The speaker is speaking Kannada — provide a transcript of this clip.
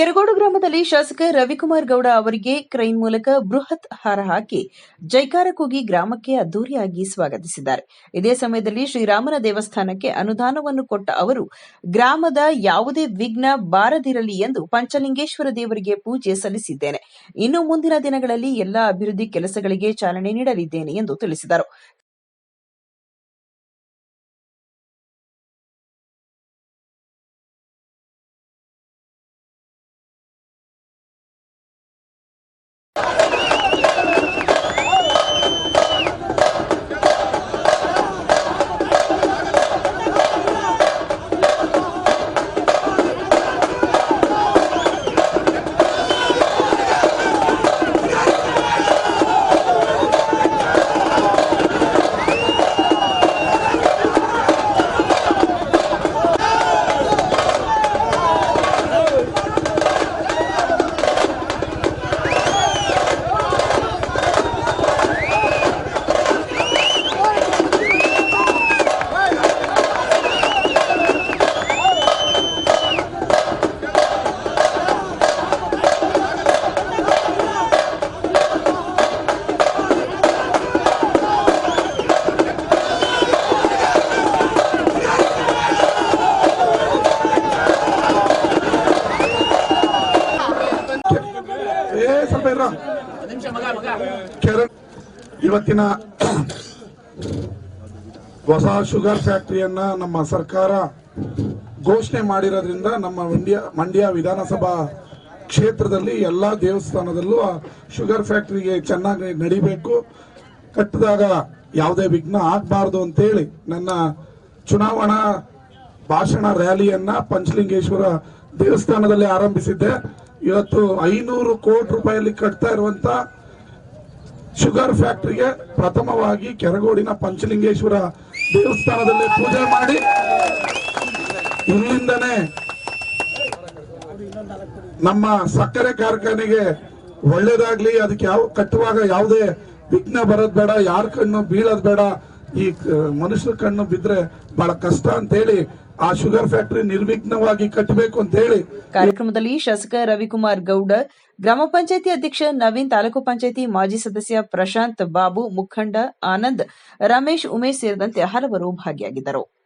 ಕೆರಗೋಡು ಗ್ರಾಮದಲ್ಲಿ ಶಾಸಕ ರವಿಕುಮಾರ್ ಗೌಡ ಅವರಿಗೆ ಕ್ರೈನ್ ಮೂಲಕ ಬೃಹತ್ ಹಾರ ಹಾಕಿ ಜೈಕಾರ ಕೂಗಿ ಗ್ರಾಮಕ್ಕೆ ಅದ್ದೂರಿಯಾಗಿ ಸ್ವಾಗತಿಸಿದ್ದಾರೆ. ಇದೇ ಸಮಯದಲ್ಲಿ ಶ್ರೀರಾಮನ ದೇವಸ್ಥಾನಕ್ಕೆ ಅನುದಾನವನ್ನು ಕೊಟ್ಟ ಅವರು, ಗ್ರಾಮದ ಯಾವುದೇ ವಿಘ್ನ ಬಾರದಿರಲಿ ಎಂದು ಪಂಚಲಿಂಗೇಶ್ವರ ದೇವರಿಗೆ ಪೂಜೆ ಸಲ್ಲಿಸಿದ್ದೇನೆ. ಇನ್ನು ಮುಂದಿನ ದಿನಗಳಲ್ಲಿ ಎಲ್ಲಾ ಅಭಿವೃದ್ಧಿ ಕೆಲಸಗಳಿಗೆ ಚಾಲನೆ ನೀಡಲಿದ್ದೇನೆ ಎಂದು ತಿಳಿಸಿದರು. ಸ್ವಲ್ಪ ಇವತ್ತಿನ ಹೊಸ ಶುಗರ್ ಫ್ಯಾಕ್ಟರಿಯನ್ನ ನಮ್ಮ ಸರ್ಕಾರ ಘೋಷಣೆ ಮಾಡಿರೋದ್ರಿಂದ ನಮ್ಮ ಮಂಡ್ಯ ಮಂಡ್ಯ ವಿಧಾನಸಭಾ ಕ್ಷೇತ್ರದಲ್ಲಿ ಎಲ್ಲಾ ದೇವಸ್ಥಾನದಲ್ಲೂ ಆ ಶುಗರ್ ಫ್ಯಾಕ್ಟರಿಗೆ ಚೆನ್ನಾಗಿ ನಡಿಬೇಕು. ಕಟ್ಟಿದಾಗ ಯಾವುದೇ ವಿಘ್ನ ಆಗಬಾರ್ದು ಅಂತೇಳಿ ನನ್ನ ಚುನಾವಣಾ ಭಾಷಣ ರ್ಯಾಲಿಯನ್ನ ಪಂಚಲಿಂಗೇಶ್ವರ ದೇವಸ್ಥಾನದಲ್ಲಿ ಆರಂಭಿಸಿದ್ದೆ. ಇವತ್ತು ಐನೂರು ಕೋಟಿ ರೂಪಾಯಲ್ಲಿ ಕಟ್ತಾ ಇರುವಂತ ಶುಗರ್ ಫ್ಯಾಕ್ಟರಿಗೆ ಪ್ರಥಮವಾಗಿ ಕೆರಗೋಡಿನ ಪಂಚಲಿಂಗೇಶ್ವರ ದೇವಸ್ಥಾನದಲ್ಲಿ ಪೂಜೆ ಮಾಡಿ. ಇಲ್ಲಿಂದನೇ ನಮ್ಮ ಸಕ್ಕರೆ ಕಾರ್ಖಾನೆಗೆ ಒಳ್ಳೇದಾಗ್ಲಿ, ಅದಕ್ಕೆ ಯಾವ ಕಟ್ಟುವಾಗ ಯಾವುದೇ ವಿಘ್ನ ಬರೋದ್ ಬೇಡ, ಯಾರ ಕಣ್ಣು ಬೀಳೋದ್ ಬೇಡ, ಈ ಮನುಷ್ಯರ ಕಣ್ಣು ಬಿದ್ರೆ ಬಹಳ ಕಷ್ಟ ಅಂತೇಳಿ ಆ ಶುಗರ್ ಫ್ಯಾಕ್ಟರಿ ನಿರ್ವಿಘ್ನವಾಗಿ ಕಟ್ಟಬೇಕು ಅಂತ ಹೇಳಿ ಕಾರ್ಯಕ್ರಮದಲ್ಲಿ ಶಾಸಕ ರವಿಕುಮಾರ್ ಗೌಡ, ಗ್ರಾಮ ಪಂಚಾಯತಿ ಅಧ್ಯಕ್ಷ ನವೀನ್, ತಾಲೂಕು ಪಂಚಾಯತಿ ಮಾಜಿ ಸದಸ್ಯ ಪ್ರಶಾಂತ್ ಬಾಬು, ಮುಖಂಡ ಆನಂದ್, ರಮೇಶ್, ಉಮೇಶ್ ಸೇರಿದಂತೆ ಹಲವರು ಭಾಗಿಯಾಗಿದ್ದರು.